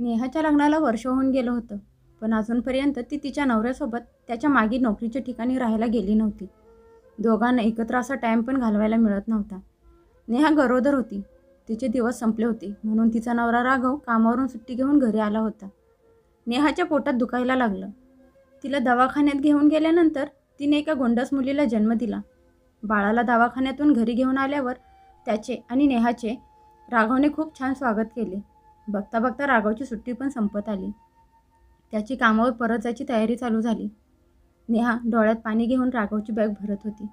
नेहाच्या लग्नाला वर्ष होऊन गेलं होतं. पण अजूनपर्यंत ती तिच्या नवऱ्यासोबत त्याच्यामागे नोकरीच्या ठिकाणी राहायला गेली नव्हती. दोघांना एकत्र असा टाईम पण घालवायला मिळत नव्हता. नेहा गरोदर होती. तिचे दिवस संपले होते. म्हणून तिचा नवरा राघव कामावरून सुट्टी घेऊन घरी आला होता. नेहाच्या पोटात दुखायला लागलं. तिला दवाखान्यात घेऊन गेल्यानंतर तिने एका गोंडस मुलीला जन्म दिला. बाळाला दवाखान्यातून घरी घेऊन आल्यावर त्याचे आणि नेहाचे राघवने खूप छान स्वागत केले. बघता बघता राघवची सुट्टी पण संपत आली. त्याची कामावर परत जायची तयारी चालू झाली. नेहा डोळ्यात पाणी घेऊन राघवची बॅग भरत होती.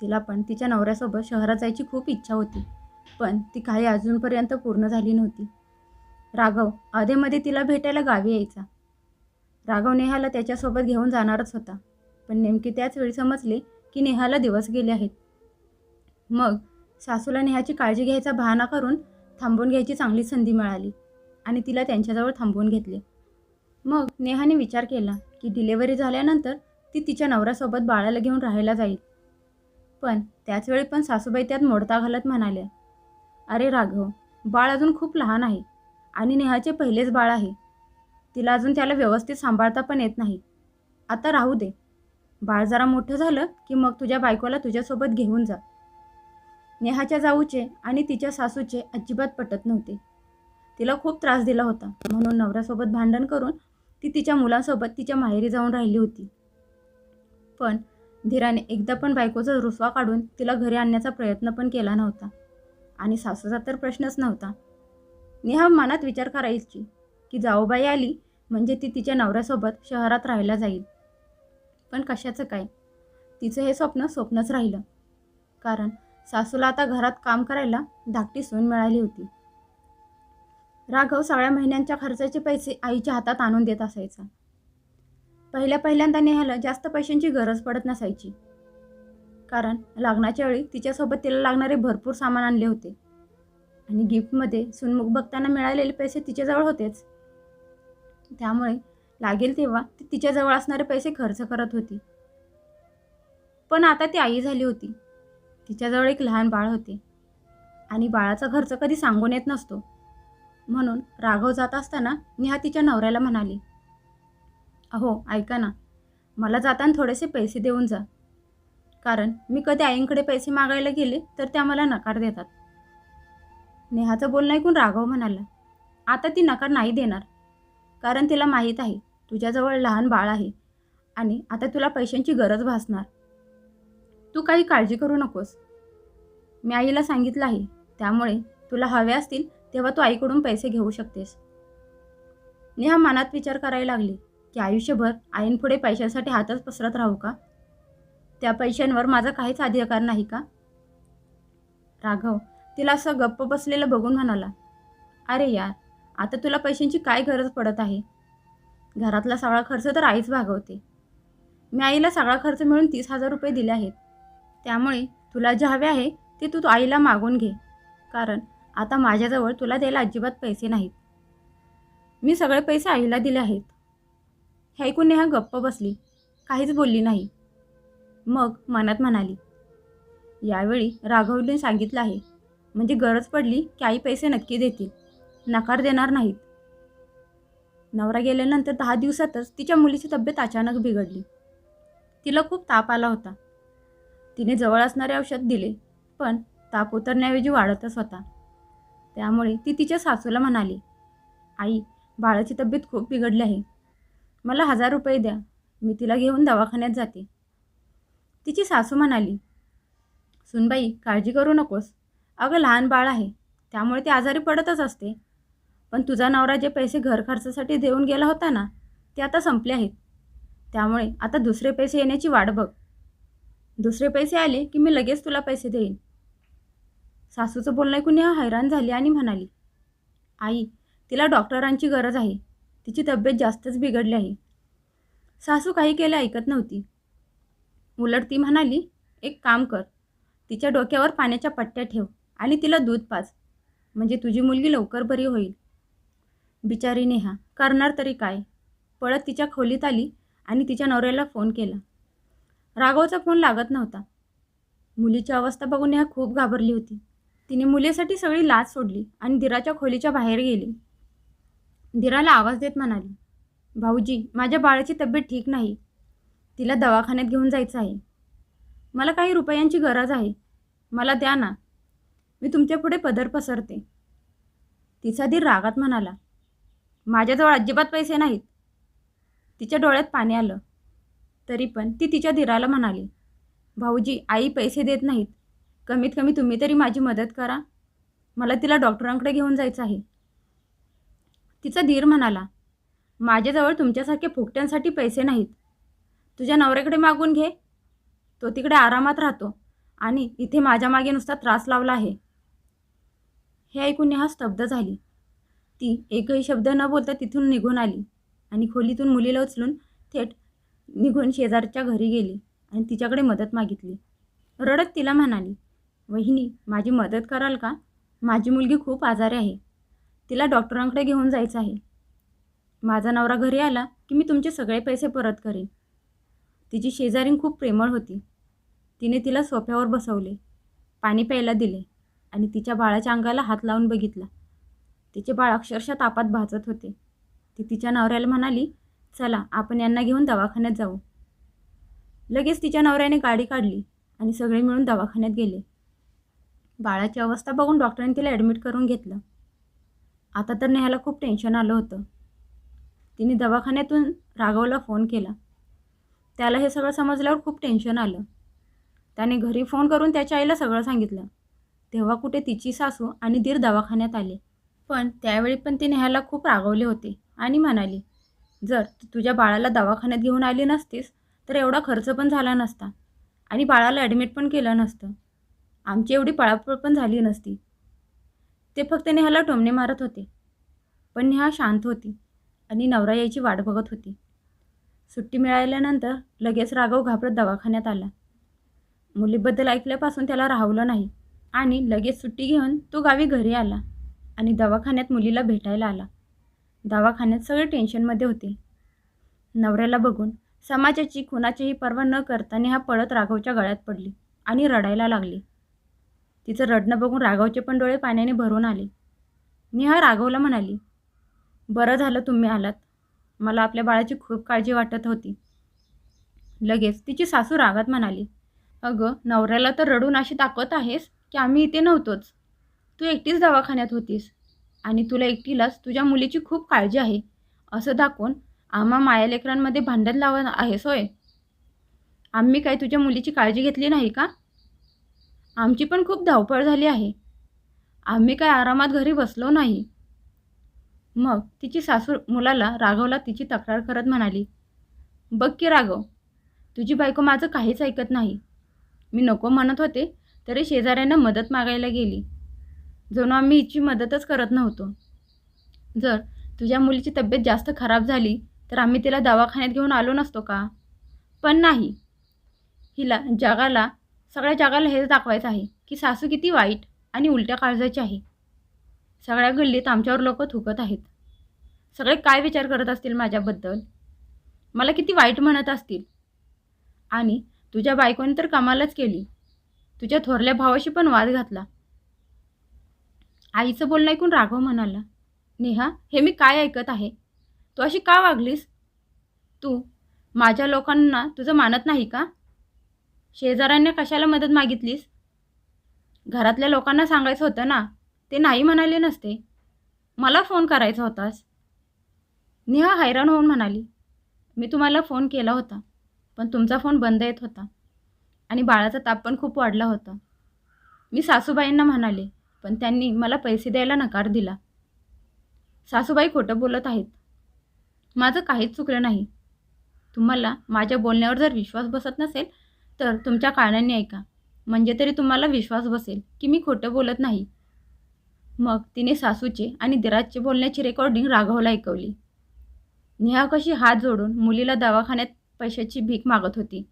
तिला पण तिच्या नवऱ्यासोबत शहरात जायची खूप इच्छा होती पण ती काही अजूनपर्यंत पूर्ण झाली नव्हती. राघव अधेमध्ये तिला भेटायला गावी यायचा. राघव नेहाला त्याच्यासोबत घेऊन जाणारच होता पण नेमके त्याच वेळी समजले की नेहाला दिवस गेले आहेत. मग सासूला नेहाची काळजी घ्यायचा बहाणा करून थांबवून घ्यायची चांगली संधी मिळाली आणि तिला त्यांच्याजवळ थांबवून घेतले. मग नेहाने विचार केला की डिलेवरी झाल्यानंतर ती तिच्या नवऱ्यासोबत बाळाला घेऊन राहायला जाईल. पण त्याचवेळी पण सासूबाई त्यात मोडता घालत म्हणाल्या अरे राघव बाळ अजून खूप लहान आहे आणि नेहाचे पहिलेच बाळ आहे. तिला अजून त्याला व्यवस्थित सांभाळता पण येत नाही. आता राहू दे. बाळ जरा मोठं झालं की मग तुझ्या बायकोला तुझ्यासोबत घेऊन जा. नेहाच्या जाऊचे आणि तिच्या सासूचे अजिबात पटत नव्हते. तिला खूप त्रास दिला होता. म्हणून नवऱ्यासोबत भांडण करून ती तिच्या मुलांसोबत तिच्या माहेरी जाऊन राहिली होती. पण धीराने एकदा पण बायकोचा रुसवा काढून तिला घरी आणण्याचा प्रयत्न पण केला नव्हता. आणि सासूचा तर प्रश्नच नव्हता. नेहा मनात विचार करायची की जाऊबाई आली म्हणजे ती तिच्या नवऱ्यासोबत शहरात राहायला जाईल. पण कशाचं काय? तिचं हे स्वप्न स्वप्नच राहिलं. कारण सासूला आता घरात काम करायला धाकटी सून मिळाली होती. राघव सगळ्या महिन्यांच्या खर्चाचे पैसे आईच्या हातात आणून देत असायचा. पहिल्या पहिल्यांदा नेहाला जास्त पैशांची गरज पडत नसायची. कारण लग्नाच्या वेळी तिच्यासोबत तिला लागणारे भरपूर सामान आणले होते. आणि गिफ्टमध्ये सुनमुख बघताना मिळालेले पैसे तिच्याजवळ होतेच. त्यामुळे लागेल तेव्हा ती तिच्याजवळ असणारे पैसे खर्च करत होती. पण आता ती आई झाली होती. तिच्याजवळ एक लहान बाळ होते. आणि बाळाचा खर्च कधी सांगून येत नसतो. म्हणून राघव जात असताना नेहा तिच्या नवऱ्याला म्हणाली अहो ऐका ना मला जाताना थोडेसे पैसे देऊन जा. कारण मी कधी आईंकडे पैसे मागायला गेले तर त्या मला नकार देतात. नेहाचं बोलणं ऐकून राघव म्हणाला आता ती नकार नाही देणार. कारण तिला माहीत आहे तुझ्याजवळ लहान बाळ आहे आणि आता तुला पैशांची गरज भासणार. तू काही काळजी करू नकोस. मी आईला सांगितलं आहे त्यामुळे तुला हवे असतील तेव्हा तू आईकडून पैसे घेऊ शकतेस. नेहा मनात विचार करायला लागली की आयुष्यभर आईंपुढे पैशांसाठी हातच पसरत राहू का? त्या पैशांवर माझा काहीच अधिकार नाही का? राघव तिला असं गप्प बसलेलं बघून म्हणाला अरे यार आता तुला पैशांची काय गरज पडत आहे? घरातला सगळा खर्च तर आईच भागवते. मी आईला सगळा खर्च मिळून तीस हजार रुपये दिले आहेत. त्यामुळे तुला जे हवे आहे ते तू आईला मागून घे. कारण आता माझ्याजवळ तुला द्यायला अजिबात पैसे नाहीत. मी सगळे पैसे आईला दिले आहेत. हे ऐकून नेहा गप्प बसली. काहीच बोलली नाही. मग मनात म्हणाली यावेळी राघवने सांगितलं आहे. म्हणजे गरज पडली की आई पैसे नक्की देतील. नकार देणार नाहीत. नवरा गेल्यानंतर दहा दिवसातच तिच्या मुलीची तब्येत अचानक बिघडली. तिला खूप ताप आला होता. तिने जवळ असणारे औषध दिले पण ताप उतरण्याऐवजी वाढतच होता. त्यामुळे ती तिच्या सासूला म्हणाली आई बाळाची तब्येत खूप बिघडली आहे. मला हजार रुपये द्या. मी तिला घेऊन दवाखान्यात जाते. तिची सासू म्हणाली सुनबाई काळजी करू नकोस. अगं लहान बाळ आहे. त्यामुळे ती आजारी पडतच असते. पण तुझा नवरा जे पैसे घर खर्चासाठी देऊन गेला होता ना ते आता संपले आहेत. त्यामुळे आता दुसरे पैसे येण्याची वाट बघ. दुसरे पैसे आले की मी लगेच तुला पैसे देईन. सासूचं बोलणं ऐकून नेहा हैराण झाली आणि म्हणाली आई तिला डॉक्टरांची गरज आहे. तिची तब्येत जास्तच बिघडली आहे. सासू काही केलं ऐकत नव्हती. उलट ती म्हणाली एक काम कर तिच्या डोक्यावर पाण्याच्या पट्ट्या ठेव आणि तिला दूध पाच म्हणजे तुझी मुलगी लवकर बरी होईल. बिचारी नेहा करणार तरी काय? पळत तिच्या खोलीत आली आणि तिच्या नवऱ्याला फोन केला. राघवचा फोन लागत नव्हता. मुलीची अवस्था बघून नेहा खूप घाबरली होती. तिने मुलीसाठी सगळी लाच सोडली आणि दिराच्या खोलीच्या बाहेर गेली. दिराला आवाज देत म्हणाली भाऊजी माझ्या बाळाची तब्येत ठीक नाही. तिला दवाखान्यात घेऊन जायचं आहे. मला काही रुपयांची गरज आहे. मला द्या ना. मी तुमच्यापुढे पदर पसरते. तिचा धीर रागात म्हणाला माझ्याजवळ अजिबात पैसे नाहीत. तिच्या डोळ्यात पाणी आलं. तरी पण ती तिच्या धीराला म्हणाली भाऊजी आई पैसे देत नाहीत. कमीत कमी तुम्ही तरी माझी मदत करा. मला तिला डॉक्टरांकडे घेऊन जायचं आहे. तिचा धीर म्हणाला माझ्याजवळ तुमच्यासारखे फुकट्यांसाठी पैसे नाहीत. तुझ्या नवऱ्याकडे मागून घे. तो तिकडे आरामात राहतो आणि इथे माझ्या मागे नुसता त्रास लावला आहे. हे ऐकून नेहा स्तब्ध झाली. ती एकही शब्द न बोलता तिथून निघून आली आणि खोलीतून मुलीला उचलून थेट निघून शेजारच्या घरी गेली आणि तिच्याकडे मदत मागितली. रडत तिला म्हणाली वहिनी माझी मदत कराल का? माझी मुलगी खूप आजारी आहे. तिला डॉक्टरांकडे घेऊन जायचं आहे. माझा नवरा घरी आला की मी तुमचे सगळे पैसे परत करेन. तिची शेजारीण खूप प्रेमळ होती. तिने तिला सोफ्यावर बसवले पाणी प्यायला दिले आणि तिच्या बाळाच्या अंगाला हात लावून बघितला. तिचे बाळ अक्षरशः तापात भाजत होते. ती तिच्या नवऱ्याला म्हणाली चला आपण यांना घेऊन दवाखान्यात जाऊ. लगेच तिच्या नवऱ्याने गाडी काढली आणि सगळे मिळून दवाखान्यात गेले. बाळाची अवस्था बघून डॉक्टरांनी तिला ॲडमिट करून घेतलं. आता तर नेहाला खूप टेन्शन आलं होतं. तिने दवाखान्यातून राघवला फोन केला. त्याला हे सगळं समजल्यावर खूप टेन्शन आलं. त्याने घरी फोन करून त्याच्या आईला सगळं सांगितलं. तेव्हा कुठे तिची सासू आणि दीर दवाखान्यात आले. पण त्यावेळी पण ती नेहाला खूप रागवले होते आणि म्हणाली जर तू तुझ्या बाळाला दवाखान्यात घेऊन आली नसतीस तर एवढा खर्च पण झाला नसता. आणि बाळाला ॲडमिट पण केलं नसतं. आमची एवढी पळापळ पण झाली नसती. ते फक्त नेहाला टोमणे मारत होते. पण नेहा शांत होती आणि नवरा यायची वाट बघत होती. सुट्टी मिळाल्यानंतर लगेच राघव घाबरत दवाखान्यात आला. मुलीबद्दल ऐकल्यापासून त्याला राहवलं नाही आणि लगेच सुट्टी घेऊन तो गावी घरी आला आणि दवाखान्यात मुलीला भेटायला आला. दवाखान्यात सगळे टेन्शनमध्ये होते. नवऱ्याला बघून समाजाची कुणाचीही पर्वा न करता नेहा पळत राघवच्या गळ्यात पडली आणि रडायला लागली. तिचं रडणं बघून राघवचे पण डोळे पाण्याने भरून आले. नेहा राघवला म्हणाली बरं झालं तुम्ही आलात. मला आपल्या बाळाची खूप काळजी वाटत होती. लगेच तिची सासू रागात म्हणाली अगं नवऱ्याला तर रडून अशी दाखवत आहेस की आम्ही इथे नव्हतोच. तू एकटीच दवाखान्यात होतीस. आणि तुला एकटीलाच तुझ्या मुलीची खूप काळजी आहे. असं दाखवून आम्हा मायालेकरांमध्ये भांडण लावत आहेस होय. आम्ही काय तुझ्या मुलीची काळजी घेतली नाही का? आमची पण खूप धावपळ झाली आहे. आम्ही काय आरामात घरी बसलो नाही. मग तिची सासू मुलाला राघवला तिची तक्रार करत म्हणाली बघ की राघव तुझी बायको माझं काहीच ऐकत नाही. मी नको म्हणत होते तरी शेजाऱ्यांना मदत मागायला गेली. जणू आम्ही हिची मदतच करत नव्हतो. जर तुझ्या मुलीची तब्येत जास्त खराब झाली तर आम्ही तिला दवाखान्यात घेऊन आलो नसतो का? पण नाही. हिला जगाला सगळ्या जगाला हेच दाखवायचं आहे की सासू किती वाईट आणि उलट्या काळजाची आहे. सगळ्या गल्लीत आमच्यावर लोक थुकत आहेत. सगळे काय विचार करत असतील माझ्याबद्दल? मला किती वाईट म्हणत असतील? आणि तुझ्या बायकोने तर कमालच केली. तुझ्या थोरल्या भावाशी पण वाद घातला. आईचं बोलणं ऐकून राघव म्हणाला नेहा हे मी काय ऐकत आहे? तू अशी का वागलीस? तू माझ्या लोकांना तुझं मानत नाही का? शेजाऱ्यांनी कशाला मदत मागितलीस? घरातल्या लोकांना सांगायचं होतं ना ते नाही म्हणाले नसते. मला फोन करायचा होतास. नेहा हैराण होऊन म्हणाली मी तुम्हाला फोन केला होता पण तुमचा फोन बंद येत होता आणि बाळाचा ताप पण खूप वाढला होता. मी सासूबाईंना म्हणाले पण त्यांनी मला पैसे द्यायला नकार दिला. सासूबाई खोटं बोलत आहेत. माझं काहीच चुकलं नाही. तुम्हाला माझ्या बोलण्यावर जर विश्वास बसत नसेल तर तुमच्या कारणाने ऐका. म्हणजे तरी तुम्हाला विश्वास बसेल की मी खोटं बोलत नाही. मग तिने सासूचे आणि दिराजचे बोलण्याची रेकॉर्डिंग राघवला ऐकवली. नेहा कशी हात जोडून मुलीला दवाखान्यात पैशाची भीक मागत होती.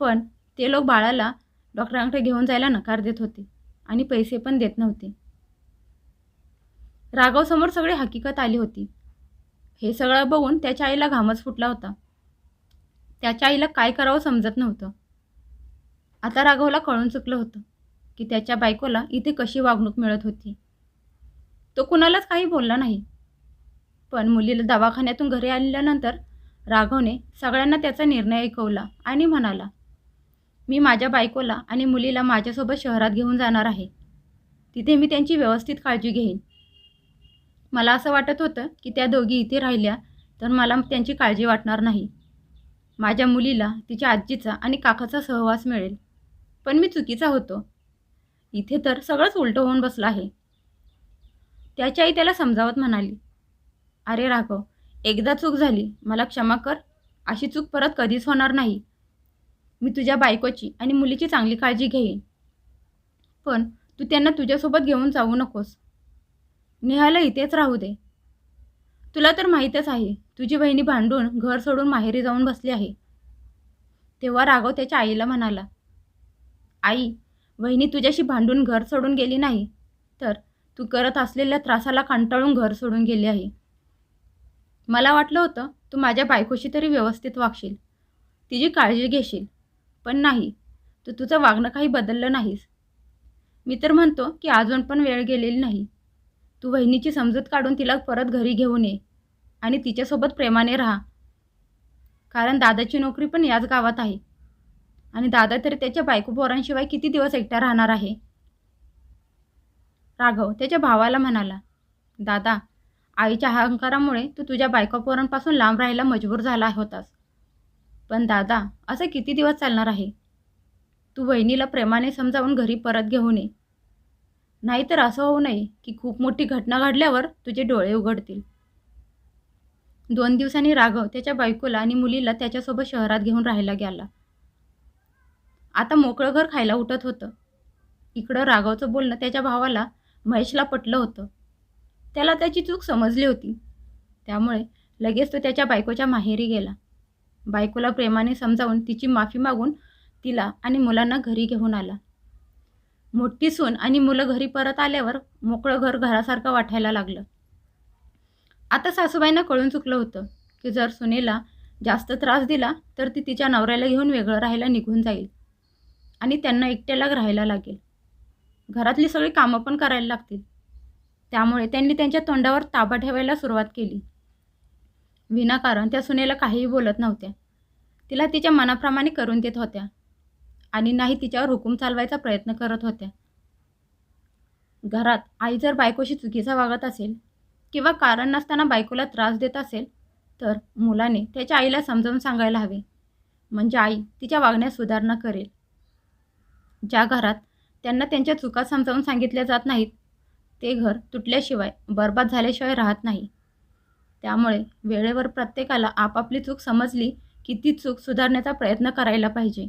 पण ते लोक बाळाला डॉक्टरांकडे घेऊन जायला नकार देत होते. आणि पैसे पण देत नव्हते. राघवसमोर सगळी हकीकत आली होती. हे सगळं बघून त्याच्या आईला घामच फुटला होता. त्याच्या आईला काय करावं समजत नव्हतं. आता राघवला कळून चुकलं होतं की त्याच्या बायकोला इथे कशी वागणूक मिळत होती. तो कुणालाच काही बोलला नाही. पण मुलीला दवाखान्यातून घरी आल्यानंतर राघवने सगळ्यांना त्याचा निर्णय ऐकवला आणि म्हणाला मी माझ्या बायकोला आणि मुलीला माझ्यासोबत शहरात घेऊन जाणार आहे. तिथे मी त्यांची व्यवस्थित काळजी घेईन. मला असं वाटत होतं की त्या दोघी इथे राहिल्या तर मला त्यांची काळजी वाटणार नाही. माझ्या मुलीला तिच्या आजीचा आणि काकाचा सहवास मिळेल. पण मी चुकीचा होतो. इथे तर सगळंच उलटं होऊन बसलं आहे. त्याची आई त्याला समजावत म्हणाली अरे राघव एकदा चूक झाली मला क्षमा कर. अशी चूक परत कधीच होणार नाही. मी तुझ्या बायकोची आणि मुलीची चांगली काळजी घेईन. पण तू त्यांना तुझ्यासोबत घेऊन जाऊ नकोस. नेहाला इथेच राहू दे. तुला तर माहीतच आहे तुझी बहिणी भांडून घर सोडून माहेरी जाऊन बसली आहे. तेव्हा राघव त्याच्या आईला म्हणाला आई बहिणी तुझ्याशी भांडून घर सोडून गेली नाही तर तू करत असलेल्या त्रासाला कंटाळून घर सोडून गेली आहे. मला वाटलं होतं तू माझ्या बायकोशी तरी व्यवस्थित वागशील. तिची काळजी घेशील. पण नाही. तू तुझं वागणं काही बदललं नाहीस. मी तर म्हणतो की अजून पण वेळ गेलेली नाही. तू वहिनीची समजूत काढून तिला परत घरी घेऊन ये आणि तिच्यासोबत प्रेमाने राहा. कारण दादाची नोकरी पण याच गावात आहे. आणि दादा तरी त्याच्या बायको पोरांशिवाय किती दिवस एकटा राहणार आहे? राघव त्याच्या भावाला म्हणाला दादा आईच्या अहंकारामुळे तू तुझ्या बायको पोरांपासून लांब राहायला मजबूर झाला होतास. पण दादा असं किती दिवस चालणार आहे? तू बहिणीला प्रेमाने समजावून घरी परत घेऊन ये नाहीतर असं होऊ नये की खूप मोठी घटना घडल्यावर तुझे डोळे उघडतील. दोन दिवसांनी राघव त्याच्या बायकोला आणि मुलीला त्याच्यासोबत शहरात घेऊन राहायला गेला. आता मोकळं घर खायला उठत होतं. इकडं राघवचं बोलणं त्याच्या भावाला महेशला पटलं होतं. त्याला त्याची चूक समजली होती. त्यामुळे लगेच तो त्याच्या बायकोच्या माहेरी गेला. बायकोला प्रेमाने समजावून तिची माफी मागून तिला आणि मुलांना घरी घेऊन आला. मोठी सून आणि मुलं घरी परत आल्यावर मोकळं घर घरासारखं वाटायला लागलं. आता सासूबाईंना कळून चुकलं होतं की जर सुनेला जास्त त्रास दिला तर ती तिच्या नवऱ्याला घेऊन वेगळं राहायला निघून जाईल आणि त्यांना एकट्याला राहायला लागेल. घरातली सगळी कामं पण करायला लागतील. त्यामुळे त्यांनी त्यांच्या तोंडावर ताबा ठेवायला सुरुवात केली. विनाकारण त्या सुनेला काहीही बोलत नव्हत्या. तिला तिच्या मनाप्रमाणे करून देत होत्या आणि नाही तिच्यावर हुकूम चालवायचा प्रयत्न करत होत्या. घरात आई जर बायकोशी चुकीचा वागत असेल किंवा कारण नसताना बायकोला त्रास देत असेल तर मुलाने त्याच्या आईला समजावून सांगायला हवे. म्हणजे आई तिच्या वागण्यात सुधारणा करेल. ज्या घरात त्यांना त्यांच्या चुका समजावून सांगितल्या जात नाहीत ते घर तुटल्याशिवाय बर्बाद झाल्याशिवाय राहत नाही. त्यामुळे वेळेवर प्रत्येकाला आपापली चूक समजली की ती चूक सुधारण्याचा प्रयत्न करायला पाहिजे.